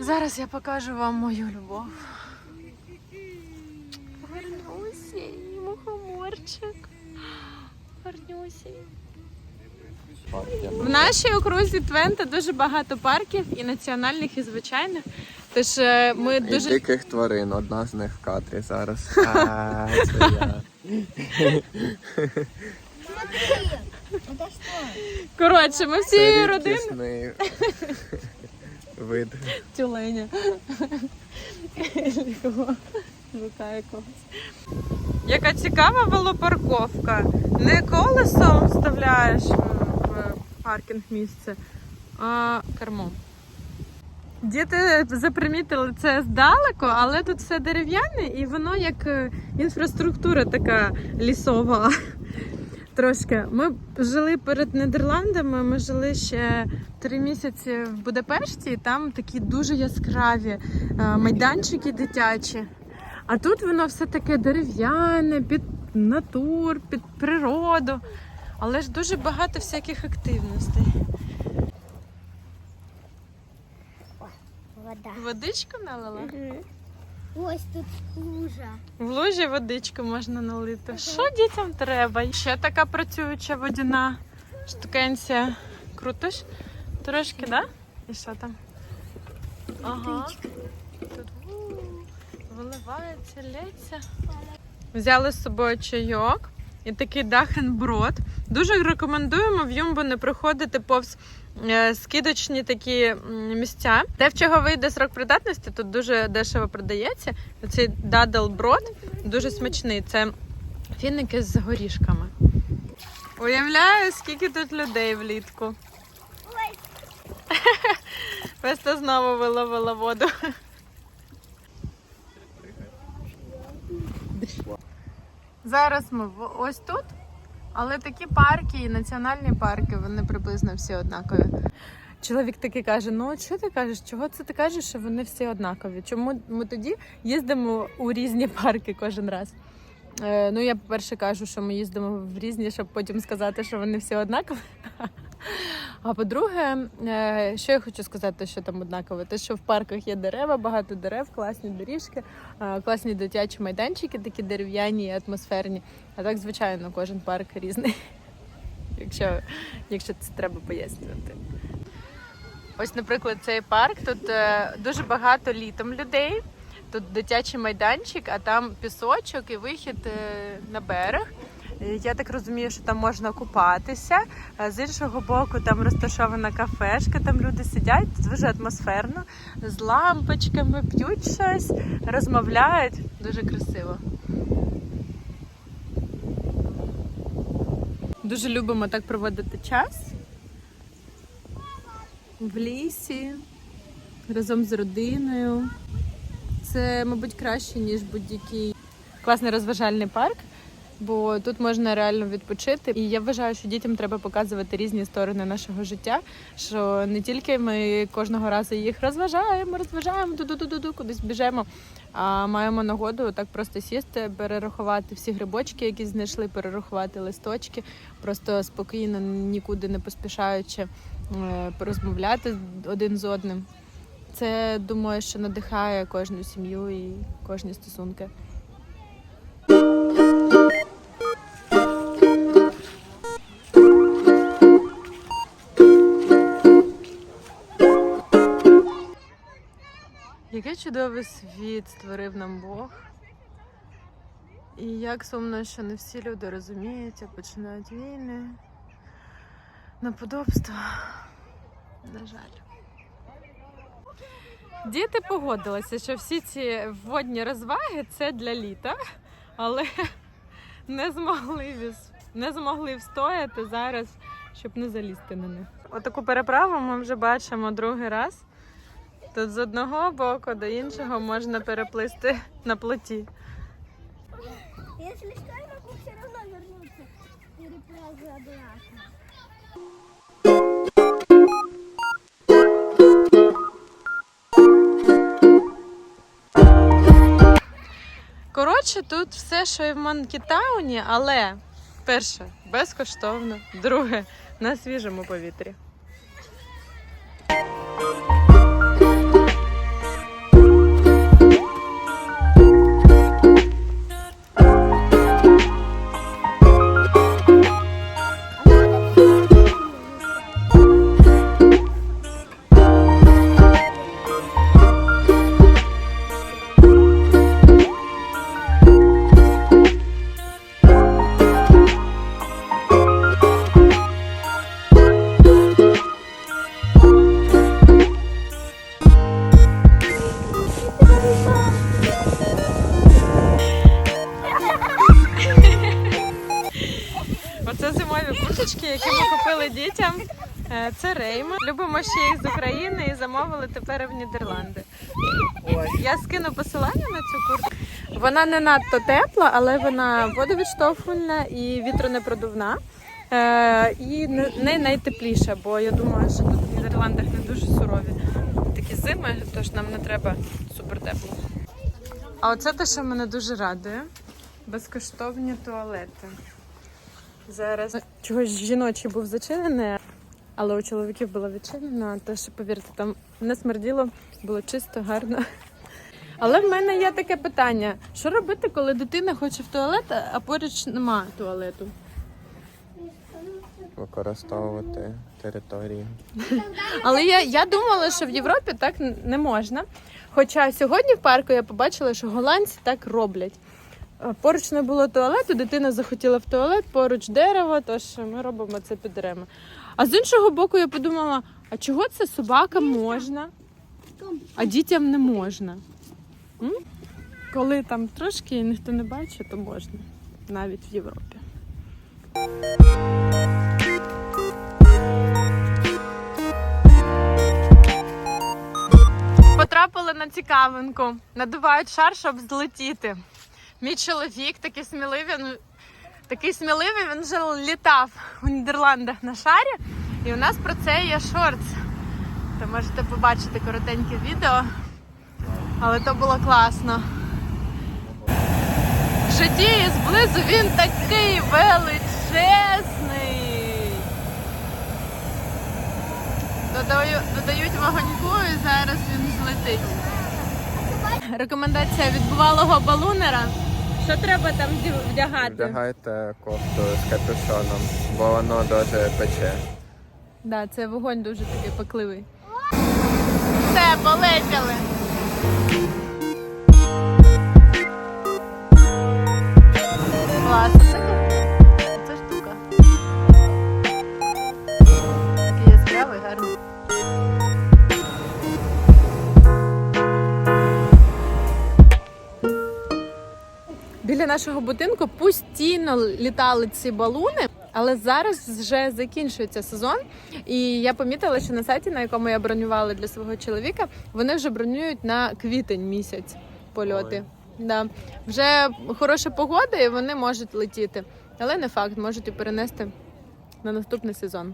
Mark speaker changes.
Speaker 1: Зараз я покажу вам мою любов. Гарнусій, мухоморчик. Гарнюсій. В нашій окрузі Твента дуже багато парків і національних, і звичайних. Тож е, ми
Speaker 2: І
Speaker 1: дуже
Speaker 2: диких тварин, одна з них в кадрі зараз. А, це я.
Speaker 1: Коротше, ми всією родиною
Speaker 2: вид.
Speaker 1: тюленя. Кого? Жука якогось. Яка цікава велопарковка. Не колесом вставляєш в паркінг місце, а кермом. Діти запримітили це здалеку, але тут все дерев'яне і воно як е, інфраструктура така лісова. Трошки. Ми жили перед Нідерландами, ми жили ще три місяці в Будапешті, і там такі дуже яскраві е, майданчики дитячі. А тут воно все таке дерев'яне, під натур, під природу. Але ж дуже багато всяких активностей.
Speaker 3: Вода.
Speaker 1: Водичку налила?
Speaker 3: Ось тут лужа.
Speaker 1: В лужі водичку можна налити. Що дітям треба? Ще така працююча водяна штукенція. Крутиш? Трошки, да? І що там? Ага. Тут у, виливається, лється. Взяли з собою чайок і такий дахенброд. Дуже рекомендуємо в Юмбо не проходити повз скидочні такі місця. Те, в чого вийде срок придатності, тут дуже дешево продається. Цей дадл брод дуже смачний. Це фіники з горішками. Уявляю, скільки тут людей влітку. Веста знову виловила воду. Зараз ми ось тут, але такі парки і національні парки, вони приблизно всі однакові. Чоловік такий каже: Ну, що ти кажеш? Чого це ти кажеш, що вони всі однакові? Чому ми тоді їздимо у різні парки кожен раз? Е, ну, я, по-перше, кажу, що ми їздимо в різні, щоб потім сказати, що вони всі однакові. А по-друге, е, що я хочу сказати, що там однаково, те, що в парках є дерева, багато дерев, класні доріжки, е, класні дитячі майданчики, такі дерев'яні і атмосферні. А так, звичайно, кожен парк різний, якщо, якщо це треба пояснювати. Ось, наприклад, цей парк. Тут е, дуже багато літом людей. Тут дитячий майданчик, а там пісочок і вихід на берег. Е, Я так розумію, що там можна купатися. Е, З іншого боку, там розташована кафешка, там люди сидять, дуже атмосферно, з лампочками, п'ють щось, розмовляють. Дуже красиво. Дуже любимо так проводити час в лісі разом з родиною. Це, мабуть, краще, ніж будь-який класний розважальний парк, бо тут можна реально відпочити. І я вважаю, що дітям треба показувати різні сторони нашого життя. Що не тільки ми кожного разу їх розважаємо, розважаємо, ду-ду-ду-ду, кудись біжемо. А маємо нагоду так просто сісти, перерахувати всі грибочки, які знайшли, перерахувати листочки, просто спокійно, нікуди не поспішаючи, е, порозмовляти один з одним. Це думаю, що надихає кожну сім'ю і кожні стосунки. Який чудовий світ створив нам Бог. І як сумно, що не всі люди розуміють, як починають війни, наподобство. На жаль. Діти погодилися, що всі ці водні розваги це для літа, але не змогли не змогли встояти зараз, щоб не залізти на них. Отаку переправу ми вже бачимо другий раз. Тут з одного боку до іншого можна переплисти на плоті.
Speaker 3: Якщо что, я могу все одно вернуться с переправы обратно.
Speaker 1: Коротше, тут все, що і в Манкітауні, але перше безкоштовно, друге на свіжому повітрі. Оце зимові курточки, які ми купили дітям. Е, це Рейма. Любимо ще їх з України і замовили тепер в Нідерланди. Я скину посилання на цю куртку. Вона не надто тепла, але вона водовідштовхувальна і вітронепродувна. Е, і не найтепліша, бо я думаю, що тут в Нідерландах не дуже сурові такі зими, тож нам не треба супертепло. А оце те, що мене дуже радує. Безкоштовні туалети. Зараз чогось жіночий був зачинений, але у чоловіків було відчинено, що, повірте, там не смерділо, було чисто, гарно. Але в мене є таке питання: що робити, коли дитина хоче в туалет, а поруч нема туалету?
Speaker 2: Використовувати територію.
Speaker 1: Але я, я думала, що в Європі так не можна. Хоча сьогодні в парку я побачила, що голландці так роблять. Е, Поруч не було туалету, дитина захотіла в туалет, поруч дерево, тож ми робимо це під деревами. А з іншого боку, я подумала: а чого це собакам можна, а дітям не можна? М? Коли там трошки ніхто не бачить, то можна навіть в Європі. Потрапили на цікавинку. Надувають шар, щоб злетіти. Мій чоловік такий сміливий. ну, Такий сміливий, він вже літав у Нідерландах на шарі. І у нас про це є шортс. То можете побачити коротеньке відео. Але то було класно. В житті зблизу він такий величезний. Зараз він злетить. Рекомендація від бувалого балунера. Що треба там вдягати?
Speaker 2: Вдягайте кофту з капюшоном, бо воно дуже пече.
Speaker 1: Да, це вогонь дуже такий пекливий. Все, полетіли. Клас, нашого будинку постійно літали ці балуни, але зараз вже закінчується сезон. І я помітила, що на сайті, на якому я бронювала для свого чоловіка, вони вже бронюють на квітень місяць польоти. Да. Вже хороша погода, і вони можуть летіти. Але не факт, можуть і перенести на наступний сезон.